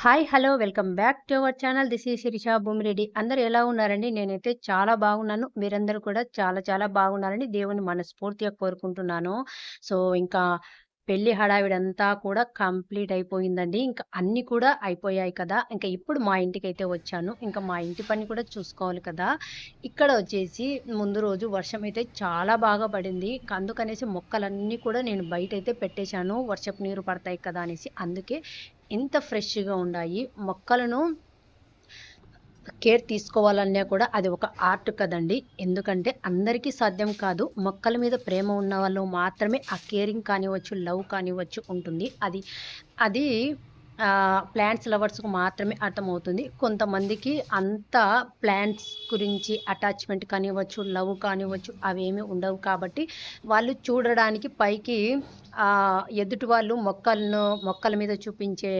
Hi! Hello! Welcome back to our channel. This ఈ శిరీష భూమిరెడ్డి. అందరూ ఎలా ఉన్నారండి? నేనైతే చాలా బాగున్నాను. మీరందరూ కూడా చాలా చాలా బాగున్నారని దేవుని మనస్ఫూర్తిగా కోరుకుంటున్నాను. సో, ఇంకా పెళ్ళి హడావిడంతా కూడా కంప్లీట్ అయిపోయిందండి. ఇంకా అన్నీ కూడా అయిపోయాయి కదా! ఇంకా ఇప్పుడు మా ఇంటికి అయితే వచ్చాను. ఇంకా మా ఇంటి పని కూడా చూసుకోవాలి కదా! ఇక్కడ వచ్చేసి ముందు రోజు వర్షం అయితే చాలా బాగా పడింది. అందుకనేసి మొక్కలన్నీ కూడా నేను బయట అయితే పెట్టేశాను. వర్షపు నీరు పడతాయి కదా అనేసి. అందుకే ఇంత ఫ్రెష్‌గా ఉండాయి. మొక్కలను కేర్ తీసుకోవాలన్నా కూడా అది ఒక ఆర్ట్ కదండీ! ఎందుకంటే అందరికీ సాధ్యం కాదు. మొక్కల మీద ప్రేమ ఉన్న వాళ్ళు మాత్రమే ఆ కేరింగ్ కానివ్వచ్చు, లవ్ కానివ్వచ్చు ఉంటుంది. అది అది ప్లాంట్స్ లవర్స్కు మాత్రమే అర్థమవుతుంది. కొంతమందికి అంత ప్లాంట్స్ గురించి అటాచ్‌మెంట్ కానివ్వచ్చు, లవ్ కానివ్వచ్చు అవేమీ ఉండవు కాబట్టి వాళ్ళు చూడడానికి పైకి ఎదుటి వాళ్ళు మొక్కలను మొక్కల మీద చూపించే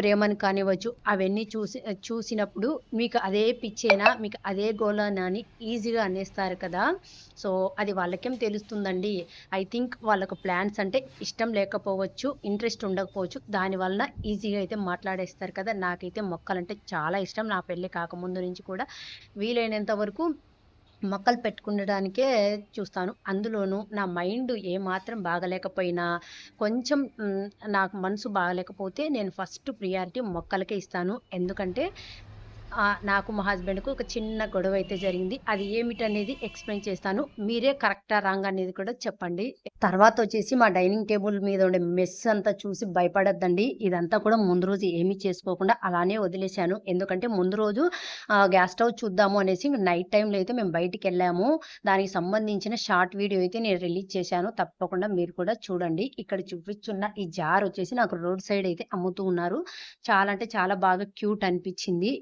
ప్రేమను కానివ్వచ్చు అవన్నీ చూసి చూసినప్పుడు మీకు అదే పిచ్చేనా? మీకు అదే గోలేనా? అని ఈజీగా అనేస్తారు కదా! సో, అది వాళ్ళకేం తెలుస్తుందండి. ఐ థింక్ వాళ్ళకు ప్లాన్స్ అంటే ఇష్టం లేకపోవచ్చు, ఇంట్రెస్ట్ ఉండకపోవచ్చు. దాని వలన ఈజీగా అయితే మాట్లాడేస్తారు కదా! నాకైతే మొక్కలంటే చాలా ఇష్టం. నా పెళ్ళి కాకముందు నుంచి కూడా వీలైనంత వరకు మొక్కలు పెట్టుకుండడానికే చూస్తాను. అందులోనూ నా మైండ్ ఏమాత్రం బాగాలేకపోయినా, కొంచెం నాకు మనసు బాగలేకపోతే నేను ఫస్ట్ ప్రియారిటీ మొక్కలకే ఇస్తాను. ఎందుకంటే నాకు మా హస్బెండ్‌కు ఒక చిన్న గొడవ అయితే జరిగింది. అది ఏమిటనేది ఎక్స్‌ప్లెయిన్ చేస్తాను. మీరే కరెక్టా? రాంగ్ అనేది కూడా చెప్పండి. తర్వాత వచ్చేసి మా డైనింగ్ టేబుల్ మీద ఉండే మెస్ అంతా చూసి భయపడద్దండి ఇదంతా కూడా ముందు రోజు ఏమీ చేసుకోకుండా అలానే వదిలేశాను. ఎందుకంటే ముందు రోజు గ్యాస్ స్టవ్ చూద్దాము అనేసి నైట్ టైంలో అయితే మేము బయటికి వెళ్ళాము దానికి సంబంధించిన షార్ట్ వీడియో అయితే నేను రిలీజ్ చేశాను. తప్పకుండా మీరు కూడా చూడండి. ఇక్కడ చూపిస్తున్న ఈ జార్ వచ్చేసి నాకు రోడ్ సైడ్ అయితే అమ్ముతూ ఉన్నారు. చాలా అంటే చాలా బాగా క్యూట్ అనిపించింది.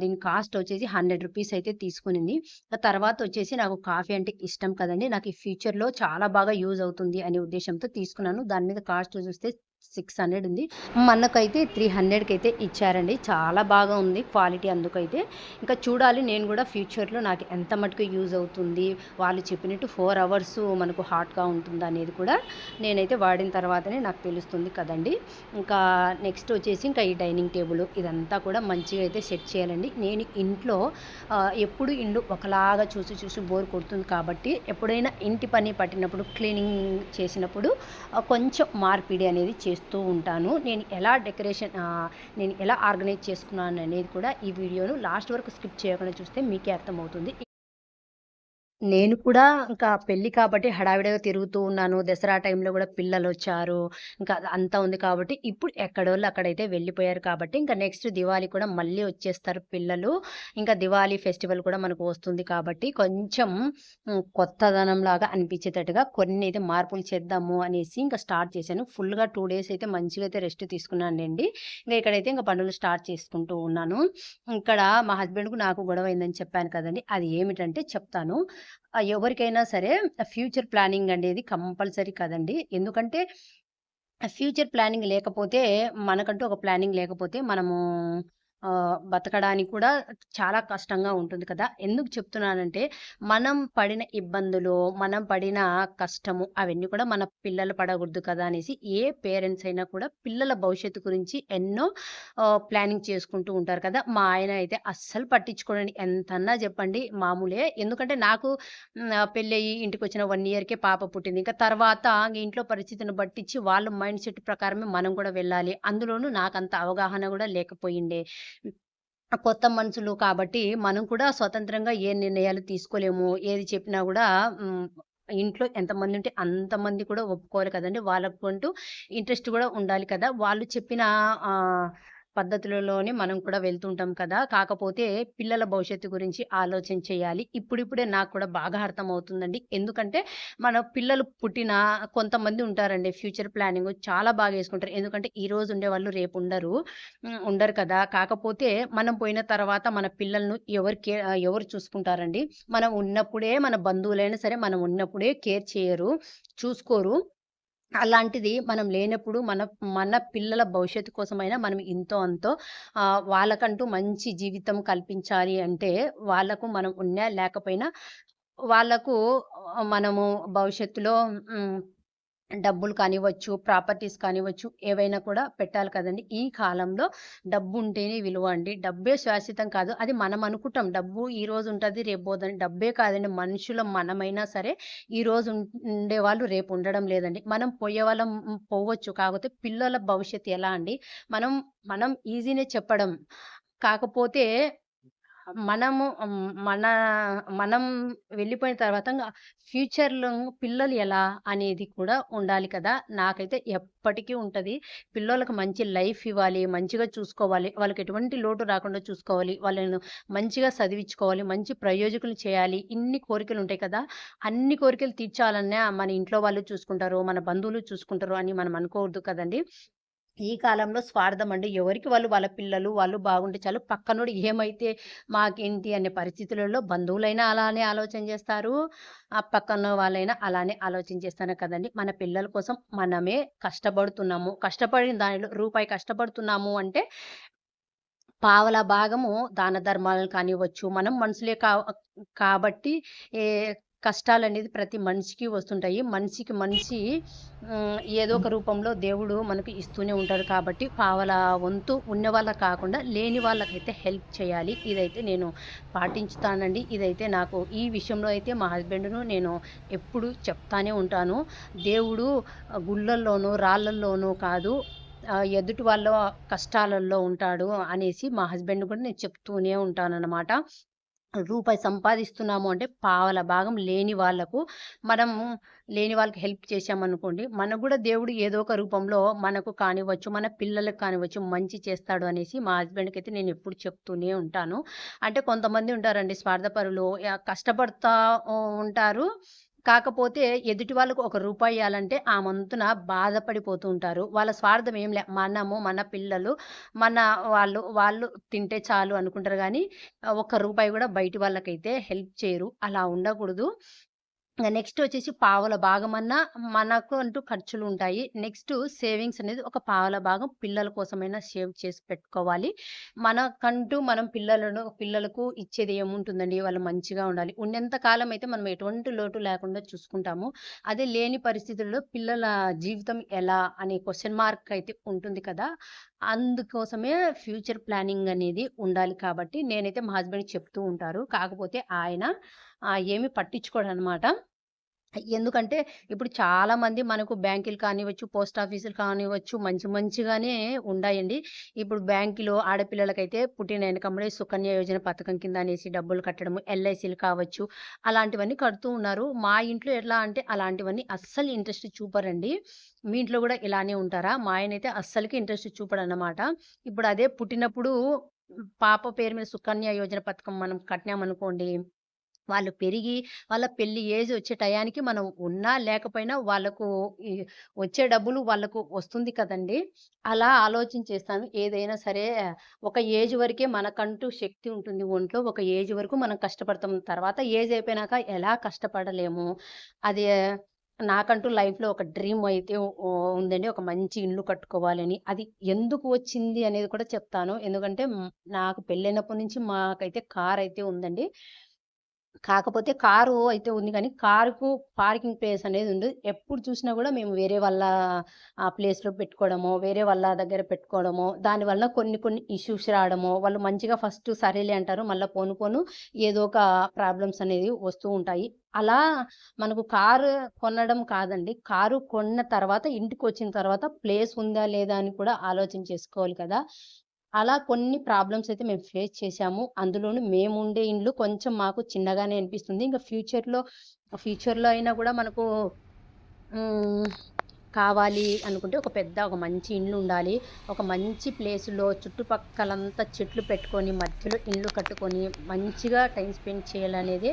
దీని కాస్ట్ వచ్చేసి హండ్రెడ్ రూపీస్ అయితే తీసుకునింది. తర్వాత వచ్చేసి నాకు కాఫీ అంటే ఇష్టం కదండీ! నాకు ఈ ఫ్యూచర్‌లో చాలా బాగా యూజ్ అవుతుంది అనే ఉద్దేశంతో తీసుకున్నాను. దాని మీద కాస్ట్ చూస్తే 600 ఉంది. మనకైతే 300కి అయితే ఇచ్చారండి. చాలా బాగా ఉంది క్వాలిటీ అందుకైతే. ఇంకా చూడాలి నేను కూడా ఫ్యూచర్‌లో నాకు ఎంత మటుకు యూజ్ అవుతుంది. వాళ్ళు చెప్పినట్టు ఫోర్ అవర్స్ మనకు హాట్‌గా ఉంటుంది అనేది కూడా నేనైతే వాడిన తర్వాతనే నాకు తెలుస్తుంది కదండీ! ఇంకా నెక్స్ట్ వచ్చేసి ఇంకా ఈ డైనింగ్ టేబుల్ ఇదంతా కూడా మంచిగా అయితే సెట్ చేయాలండి. నేను ఇంట్లో ఎప్పుడు ఇండు ఒకలాగా చూసి చూసి బోర్ కొడుతుంది కాబట్టి ఎప్పుడైనా ఇంటి పని పట్టినప్పుడు క్లీనింగ్ చేసినప్పుడు కొంచెం మార్పిడి అనేది చేస్తూ ఉంటాను. నేను ఎలా డెకరేషన్ నేను ఎలా ఆర్గనైజ్ చేసుకున్నాను అనేది కూడా ఈ వీడియోను లాస్ట్ వరకు స్కిప్ చేయకుండా చూస్తే మీకే అర్థమవుతుంది. నేను కూడా ఇంకా పెళ్ళి కాబట్టి హడావిడిగా తిరుగుతూ ఉన్నాను. దసరా టైంలో కూడా పిల్లలు వచ్చారు ఇంకా అంతా ఉంది కాబట్టి ఇప్పుడు ఎక్కడోళ్ళు అక్కడైతే వెళ్ళిపోయారు కాబట్టి ఇంకా నెక్స్ట్ దివాళీ కూడా మళ్ళీ వచ్చేస్తారు పిల్లలు. ఇంకా దివాళీ ఫెస్టివల్ కూడా మనకు వస్తుంది కాబట్టి కొంచెం కొత్తదనం కొత్తదనంలాగా అనిపించేటట్టుగా కొన్ని అయితే మార్పులు చేద్దాము అనేసి ఇంకా స్టార్ట్ చేశాను. ఫుల్‌గా టూ డేస్ అయితే మంచిగా అయితే రెస్ట్ తీసుకున్నానులెండి. ఇంకా ఇక్కడైతే ఇంకా పనులు స్టార్ట్ చేసుకుంటూ ఉన్నాను. ఇక్కడ మా హస్బెండ్‌కు నాకు గొడవ అయిందని చెప్పాను కదండీ! అది ఏమిటంటే చెప్తాను. ఎవరికైనా సరే ఫ్యూచర్ ప్లానింగ్ అనేది కంపల్సరీ కదండి. ఎందుకంటే ఫ్యూచర్ ప్లానింగ్ లేకపోతే మనకంటూ ఒక ప్లానింగ్ లేకపోతే మనము బతకడానికి కూడా చాలా కష్టంగా ఉంటుంది కదా! ఎందుకు చెప్తున్నానంటే మనం పడిన ఇబ్బందులు, మనం పడిన కష్టము అవన్నీ కూడా మన పిల్లలు పడకూడదు కదా! అనేసి ఏ పేరెంట్స్ అయినా కూడా పిల్లల భవిష్యత్తు గురించి ఎన్నో ప్లానింగ్ చేసుకుంటూ ఉంటారు కదా! మా ఆయన అయితే అస్సలు పట్టించుకోండి ఎంతన్నా చెప్పండి మామూలే. ఎందుకంటే నాకు పెళ్ళి ఇంటికి వచ్చిన వన్ ఇయర్‌కే పాప పుట్టింది. ఇంకా తర్వాత ఇంట్లో పరిస్థితిని పట్టించి వాళ్ళ మైండ్ సెట్ ప్రకారమే మనం కూడా వెళ్ళాలి. అందులోనూ నాకు అంత అవగాహన కూడా లేకపోయిండే. కొత్త మనుషులు కాబట్టి మనం కూడా స్వతంత్రంగా ఏ నిర్ణయాలు తీసుకోలేము. ఏది చెప్పినా కూడా ఇంట్లో ఎంతమంది ఉంటే అంతమంది కూడా ఒప్పుకోవాలి కదండీ! వాళ్ళకంటూ ఇంట్రెస్ట్ కూడా ఉండాలి కదా! వాళ్ళు చెప్పిన పద్ధతులలోనే మనం కూడా వెళ్తుంటాం కదా! కాకపోతే పిల్లల భవిష్యత్తు గురించి ఆలోచన చేయాలి. ఇప్పుడిప్పుడే నాకు కూడా బాగా అర్థమవుతుందండి. ఎందుకంటే మన పిల్లలు పుట్టిన కొంతమంది ఉంటారండి ఫ్యూచర్ ప్లానింగ్ చాలా బాగా వేసుకుంటారు ఎందుకంటే ఈరోజు ఉండేవాళ్ళు రేపు ఉండరు. ఉండరు కదా! కాకపోతే మనం పోయిన తర్వాత మన పిల్లలను ఎవరు కే ఎవరు చూసుకుంటారండి? మనం ఉన్నప్పుడే మన బంధువులైనా సరే మనం ఉన్నప్పుడే కేర్ చేయరు, చూసుకోరు. అలాంటిది మనం లేనప్పుడు మన మన పిల్లల భవిష్యత్తు కోసమైనా మనం ఇంతో అంతో వాళ్ళకంటూ మంచి జీవితం కల్పించాలి అంటే వాళ్ళకు మనం ఉన్నా లేకపోయినా వాళ్ళకు మనము భవిష్యత్తులో డబ్బులు కానివ్వచ్చు, ప్రాపర్టీస్ కానివ్వచ్చు, ఏవైనా కూడా పెట్టాలి కదండి ఈ కాలంలో డబ్బు ఉంటేనే విలువ అండి. డబ్బే శాశ్వతం కాదు. అది మనం అనుకుంటాం. డబ్బు ఈరోజు ఉంటుంది రేపు పోదని. డబ్బే కాదండి. మనుషుల మనమైనా సరే ఈరోజు ఉండే వాళ్ళు రేపు ఉండడం లేదండి. మనం పోయే వాళ్ళం పోవచ్చు. కాకపోతే పిల్లల భవిష్యత్తు ఎలా అండి? మనం మనం ఈజీనే చెప్పడం. కాకపోతే మనము మన మనం వెళ్ళిపోయిన తర్వాత ఫ్యూచర్‌లో పిల్లలు ఎలా అనేది కూడా ఉండాలి కదా! నాకైతే ఎప్పటికీ ఉంటుంది పిల్లలకు మంచి లైఫ్ ఇవ్వాలి, మంచిగా చూసుకోవాలి, వాళ్ళకి ఎటువంటి లోటు రాకుండా చూసుకోవాలి, వాళ్ళను మంచిగా చదివించుకోవాలి, మంచి ప్రయోజకులు చేయాలి. ఇన్ని కోరికలు ఉంటాయి కదా! అన్ని కోరికలు తీర్చాలన్నా మన ఇంట్లో వాళ్ళు చూసుకుంటారు, మన బంధువులు చూసుకుంటారు అని మనం అనుకోవద్దు కదండి ఈ కాలంలో స్వార్థం అండి. ఎవరికి వాళ్ళు వాళ్ళ పిల్లలు, వాళ్ళు బాగుంటే చాలు. పక్కనోడు ఏమైతే మాకేంటి అనే పరిస్థితులలో బంధువులైనా అలానే ఆలోచన చేస్తారు. ఆ పక్కన వాళ్ళైనా అలానే ఆలోచన చేస్తారు కదండీ! మన పిల్లల కోసం మనమే కష్టపడుతున్నాము. కష్టపడిన దానిలో రూపాయి కష్టపడుతున్నాము అంటే పావలా భాగము దాన ధర్మాలను కానివ్వచ్చు, మనం మనుషులే కా కాబట్టి ఏ కష్టాలు అనేది ప్రతి మనిషికి వస్తుంటాయి. మనిషికి మనిషి ఏదో ఒక రూపంలో దేవుడు మనకు ఇస్తూనే ఉంటాడు కాబట్టి పావల వంతు ఉన్న వాళ్ళ కాకుండా లేని వాళ్ళకైతే హెల్ప్ చేయాలి. ఇదైతే నేను పాటించుతానండి. ఇదైతే నాకు ఈ విషయంలో అయితే మా హస్బెండ్‌ను నేను ఎప్పుడు చెప్తానే ఉంటాను. దేవుడు గుళ్ళల్లోనూ, రాళ్ళల్లోనూ కాదు ఎదుటి వాళ్ళ కష్టాలలో ఉంటాడు అనేసి మా హస్బెండ్ కూడా నేను చెప్తూనే ఉంటానన్నమాట రూపాయి సంపాదిస్తున్నాము అంటే పావల భాగం లేని వాళ్ళకు మనము లేని వాళ్ళకి హెల్ప్ చేశామనుకోండి, మనకు కూడా దేవుడు ఏదో ఒక రూపంలో మనకు కానివ్వచ్చు, మన పిల్లలకి కానివ్వచ్చు మంచి చేస్తాడు అనేసి మా హస్బెండ్కి అయితే నేను ఎప్పుడు చెప్తూనే ఉంటాను. అంటే కొంతమంది ఉంటారండి స్వార్థపరులు. కష్టపడతా ఉంటారు. కాకపోతే ఎదుటి వాళ్ళకు ఒక రూపాయి ఇవ్వాలంటే ఆ మంతున బాధపడిపోతూ ఉంటారు. వాళ్ళ స్వార్థం ఏం లే. మనము, మన పిల్లలు, మన వాళ్ళు, వాళ్ళు తింటే చాలు అనుకుంటారు కానీ ఒక్క రూపాయి కూడా బయటి వాళ్ళకైతే హెల్ప్ చేయరు. అలా ఉండకూడదు. నెక్స్ట్ వచ్చేసి పావుల భాగమన్నా మనకు అంటూ ఖర్చులు ఉంటాయి నెక్స్ట్ సేవింగ్స్ అనేది ఒక పావుల భాగం పిల్లల కోసమైనా సేవ్ చేసి పెట్టుకోవాలి. మనకంటూ మనం పిల్లలను పిల్లలకు ఇచ్చేది ఏముంటుందండి? వాళ్ళు మంచిగా ఉండాలి. ఉన్నంత కాలం అయితే మనం ఎటువంటి లోటు లేకుండా చూసుకుంటాము. అదే లేని పరిస్థితుల్లో పిల్లల జీవితం ఎలా అనే క్వశ్చన్ మార్క్ అయితే ఉంటుంది కదా! అందుకోసమే ఫ్యూచర్ ప్లానింగ్ అనేది ఉండాలి కాబట్టి నేనైతే మా హస్బెండ్ చెప్తూ ఉంటారు. కాకపోతే ఆయన ఏమి ఏమి పట్టించుకోడనమాట. ఎందుకంటే ఇప్పుడు చాలామంది మనకు బ్యాంకులు కానివ్వచ్చు, పోస్ట్ ఆఫీసులు కానివ్వచ్చు మంచి మంచిగానే ఉండాయండి. ఇప్పుడు బ్యాంకులో ఆడపిల్లలకైతే పుట్టిన ఎనకమ్మడే సుకన్య యోజన పథకం కింద అనేసి డబ్బులు కట్టడము, ఎల్ఐసీలు కావచ్చు, అలాంటివన్నీ కడుతూ ఉన్నారు. మా ఇంట్లో ఎట్లా అంటే అలాంటివన్నీ అస్సలు ఇంట్రెస్ట్ చూపరండి. మీ ఇంట్లో కూడా ఇలానే ఉంటారా? మా ఆయనైతే అస్సలకి ఇంట్రెస్ట్ చూపడనమాట. ఇప్పుడు అదే పుట్టినప్పుడు పాప పేరు మీద సుకన్య యోజన పథకం మనం కట్టినామనుకోండి వాళ్ళు పెరిగి వాళ్ళ పెళ్ళి ఏజ్ వచ్చే టయానికి మనం ఉన్నా లేకపోయినా వాళ్ళకు వచ్చే డబ్బులు వాళ్ళకు వస్తుంది కదండీ! అలా ఆలోచన చేస్తాను. ఏదైనా సరే ఒక ఏజ్ వరకే మనకంటూ శక్తి ఉంటుంది ఒంట్లో. ఒక ఏజ్ వరకు మనం కష్టపడతాం. తర్వాత ఏజ్ అయిపోయినాక ఎలా కష్టపడలేము. అది నాకంటూ లైఫ్‌లో ఒక డ్రీమ్ అయితే ఉందండి. ఒక మంచి ఇల్లు కట్టుకోవాలని. అది ఎందుకు వచ్చింది అనేది కూడా చెప్తాను. ఎందుకంటే నాకు పెళ్ళైనప్పటి నుంచి మాకైతే కార్ అయితే ఉందండి. కాకపోతే కారు అయితే ఉంది కానీ కారుకు పార్కింగ్ ప్లేస్ అనేది ఉండదు. ఎప్పుడు చూసినా కూడా మేము వేరే వాళ్ళ ఆ ప్లేస్‌లో పెట్టుకోవడమో, వేరే వాళ్ళ దగ్గర పెట్టుకోవడమో, దానివల్ల కొన్ని కొన్ని ఇష్యూస్ రావడమో, వాళ్ళు మంచిగా ఫస్ట్ సరేలే అంటారు. మళ్ళీ పోను పోను ఏదో ఒక ప్రాబ్లమ్స్ అనేది వస్తూ ఉంటాయి. అలా మనకు కారు కొనడం కాదండి. కారు కొన్న తర్వాత ఇంటికి వచ్చిన తర్వాత ప్లేస్ ఉందా లేదా అని కూడా ఆలోచన చేసుకోవాలి కదా! అలా కొన్ని ప్రాబ్లమ్స్ అయితే మేము ఫేస్ చేశాము. మేము మేముండే ఇండ్లు కొంచెం మాకు చిన్నగానే అనిపిస్తుంది. ఇంకా ఫ్యూచర్‌లో ఫ్యూచర్‌లో అయినా కూడా మనకు కావాలి అనుకుంటే ఒక పెద్ద ఒక మంచి ఇల్లు ఉండాలి. ఒక మంచి ప్లేస్‌లో చుట్టుపక్కలంతా చెట్లు పెట్టుకొని, మధ్యలో ఇల్లు కట్టుకొని, మంచిగా టైం స్పెండ్ చేయాలనేదే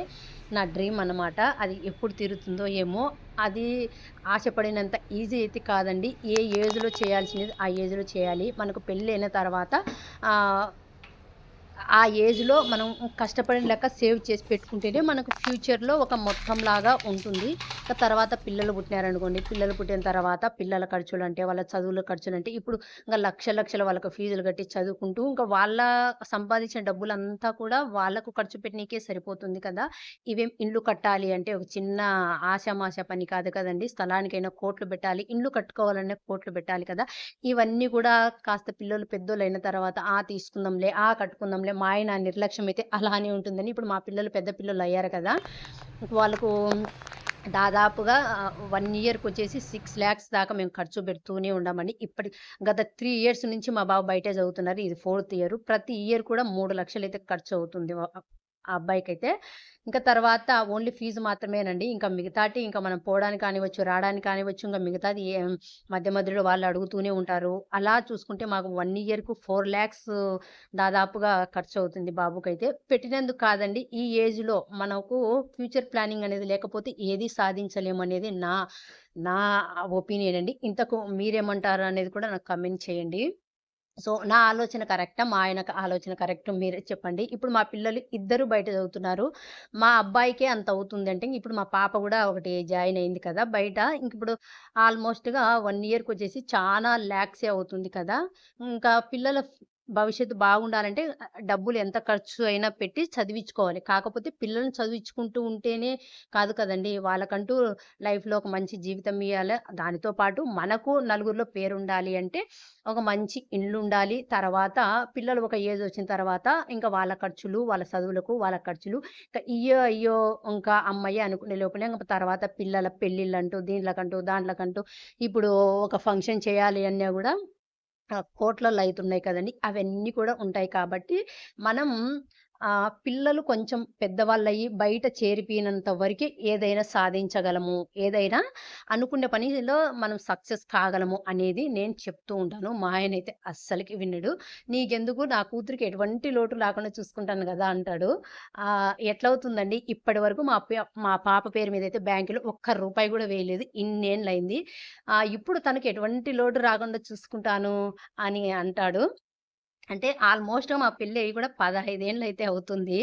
నా డ్రీమ్ అనమాట. అది ఎప్పుడు తీరుతుందో ఏమో! అది ఆశపడినంత ఈజీ అయితే కాదండి. ఏ ఏజ్‌లో చేయాల్సినది ఆ ఏజ్‌లో చేయాలి. మనకు పెళ్ళైన తర్వాత ఆ ఏజ్‌లో మనం కష్టపడిన లెక్క సేవ్ చేసి పెట్టుకుంటేనే మనకు ఫ్యూచర్‌లో ఒక మొత్తం లాగా ఉంటుంది. ఇక తర్వాత పిల్లలు పుట్టినారనుకోండి, పిల్లలు పుట్టిన తర్వాత పిల్లల ఖర్చులు అంటే వాళ్ళ చదువుల ఖర్చులు అంటే ఇప్పుడు ఇంకా లక్ష లక్షల వాళ్ళకి ఫీజులు కట్టి చదువుకుంటూ ఇంకా వాళ్ళ సంపాదించిన డబ్బులంతా కూడా వాళ్ళకు ఖర్చు పెట్టనీకే సరిపోతుంది కదా! ఇవేం ఇల్లు కట్టాలి అంటే ఒక చిన్న ఆషామాషా పని కాదు కదండి స్థలానికైనా కోట్లు పెట్టాలి. ఇల్లు కట్టుకోవాలనే కోట్లు పెట్టాలి కదా! ఇవన్నీ కూడా కాస్త పిల్లలు పెద్దోళ్ళు అయిన తర్వాత ఆ తీసుకుందాంలే, ఆ కట్టుకుందాంలే, మా ఆయన నిర్లక్ష్యం అయితే అలానే ఉంటుందని ఇప్పుడు మా పిల్లలు పెద్ద పిల్లలు అయ్యారు కదా! వాళ్ళకు దాదాపుగా వన్ ఇయర్కి వచ్చేసి సిక్స్ ల్యాక్స్ దాకా మేము ఖర్చు పెడుతూనే ఉన్నామండి. ఇప్పటి గత త్రీ ఇయర్స్ నుంచి మా బాబు బయటే చదువుతున్నారు. ఇది ఫోర్త్ ఇయర్. ప్రతి ఇయర్ కూడా మూడు లక్షలు అయితే ఖర్చు అవుతుంది ఆ అబ్బాయికైతే. ఇంకా తర్వాత ఓన్లీ ఫీజు మాత్రమేనండి. ఇంకా మిగతాటి ఇంకా మనం పోవడానికి కానివ్వచ్చు, రావడానికి కానివ్వచ్చు, ఇంకా మిగతాది మధ్య మధ్యలో వాళ్ళు అడుగుతూనే ఉంటారు. అలా చూసుకుంటే మాకు వన్ ఇయర్‌కు 4,00,000 దాదాపుగా ఖర్చు అవుతుంది బాబుకైతే. పెట్టినందుకు కాదండి. ఈ ఏజ్‌లో మనకు ఫ్యూచర్ ప్లానింగ్ అనేది లేకపోతే ఏది సాధించలేము అనేది నా నా ఒపీనియన్ అండి. ఇంతకు మీరేమంటారు అనేది కూడా నాకు కమెంట్ చేయండి. సో, నా ఆలోచన కరెక్టా? మా ఆయన ఆలోచన కరెక్ట్ మీరే చెప్పండి. ఇప్పుడు మా పిల్లలు ఇద్దరు బయట చదువుతున్నారు. మా అబ్బాయికే అంత అవుతుందంటే ఇప్పుడు మా పాప కూడా ఒకటి జాయిన్ అయింది కదా! బయట. ఇంకిప్పుడు ఆల్‌మోస్ట్‌గా వన్ ఇయర్కి వచ్చేసి చాలా ల్యాక్సే అవుతుంది కదా! ఇంకా పిల్లల భవిష్యత్తు బాగుండాలంటే డబ్బులు ఎంత ఖర్చు అయినా పెట్టి చదివించుకోవాలి. కాకపోతే పిల్లల్ని చదివించుకుంటూ ఉంటేనే కాదు కదండి వాళ్ళకంటూ లైఫ్‌లో ఒక మంచి జీవితం ఇవ్వాలి దానితో పాటు మనకు నలుగురిలో పేరు ఉండాలి అంటే ఒక మంచి ఇల్లుండాలి. తర్వాత పిల్లలు ఒక ఏజ్ వచ్చిన తర్వాత ఇంకా వాళ్ళ ఖర్చులు, వాళ్ళ చదువులకు, వాళ్ళ ఖర్చులు ఇంకా ఇయ్యో, అయ్యో ఇంకా అమ్మయ్య అనుకునే లోపలే ఇంకా తర్వాత పిల్లల పెళ్ళిళ్ళంటూ, దీంట్లకంటూ, దాంట్లకంటూ ఇప్పుడు ఒక ఫంక్షన్ చేయాలి అన్నా కూడా కోట్లలో అవుతున్నాయి కదండి అవన్నీ కూడా ఉంటాయి కాబట్టి మనం ఆ పిల్లలు కొంచెం పెద్దవాళ్ళయ్యి బయట చేరిపోయినంత వరకే ఏదైనా సాధించగలము. ఏదైనా అనుకున్న పనిలో మనం సక్సెస్ కాగలము అనేది నేను చెప్తూ ఉంటాను. మా ఆయనైతే అస్సలకి వినడు. "నీకెందుకు నా కూతురికి ఎటువంటి లోటు లేకుండా చూసుకుంటాను కదా అంటాడు. ఆహ్, ఎట్లవుతుందండి ఇప్పటివరకు మా మా పాప పేరు మీద అయితే బ్యాంకులో ఒక్క రూపాయి కూడా వేయలేదు. ఇన్నేళ్ళయింది. ఆహ్, ఇప్పుడు తనకు ఎటువంటి లోటు రాకుండా చూసుకుంటాను అని అంటాడు. అంటే ఆల్‌మోస్ట్ మా పెళ్ళయ్యి కూడా పదహైదేళ్ళు అయితే అవుతుంది.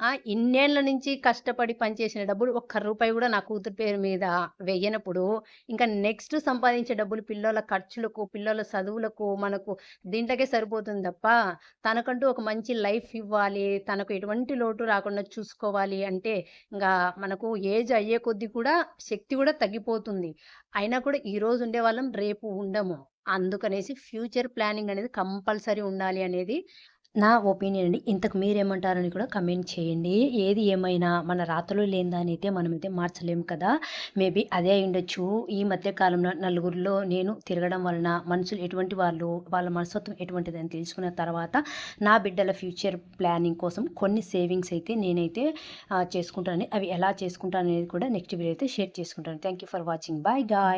ఆ! ఇన్నేళ్ళ నుంచి కష్టపడి పనిచేసిన డబ్బులు ఒక్క రూపాయి కూడా నా కూతురు పేరు మీద వెయ్యనప్పుడు, ఇంకా నెక్స్ట్ సంపాదించే డబ్బులు పిల్లల ఖర్చులకు, పిల్లల చదువులకు, మనకు దీంట్లోకే సరిపోతుంది తప్ప, తనకంటూ ఒక మంచి లైఫ్ ఇవ్వాలి, తనకు ఎటువంటి లోటు రాకుండా చూసుకోవాలి అంటే, ఇంకా మనకు ఏజ్ అయ్యే కొద్దీ కూడా శక్తి కూడా తగ్గిపోతుంది. అయినా కూడా ఈరోజు ఉండే వాళ్ళం రేపు ఉండము. అందుకనేసి ఫ్యూచర్ ప్లానింగ్ అనేది కంపల్సరీ ఉండాలి అనేది నా ఒపీనియన్ అండి. ఇంతకు మీరేమంటారని కూడా కమెంట్ చేయండి. ఏది ఏమైనా మన రాతలో లేని దాన్నయితే మనమైతే మార్చలేము కదా! మేబీ అదే అయ్యుండొచ్చు. ఈ మధ్య కాలంలో నలుగురిలో నేను తిరగడం వలన మనుషులు ఎటువంటి వాళ్ళు, వాళ్ళ మనస్తత్వం ఎటువంటిదని తెలుసుకున్న తర్వాత నా బిడ్డల ఫ్యూచర్ ప్లానింగ్ కోసం కొన్ని సేవింగ్స్ అయితే నేనైతే చేసుకుంటాను అవి ఎలా చేసుకుంటాను అనేది కూడా నెక్స్ట్ వీడియో అయితే షేర్ చేసుకుంటాను. Thank you for watching. Bye guys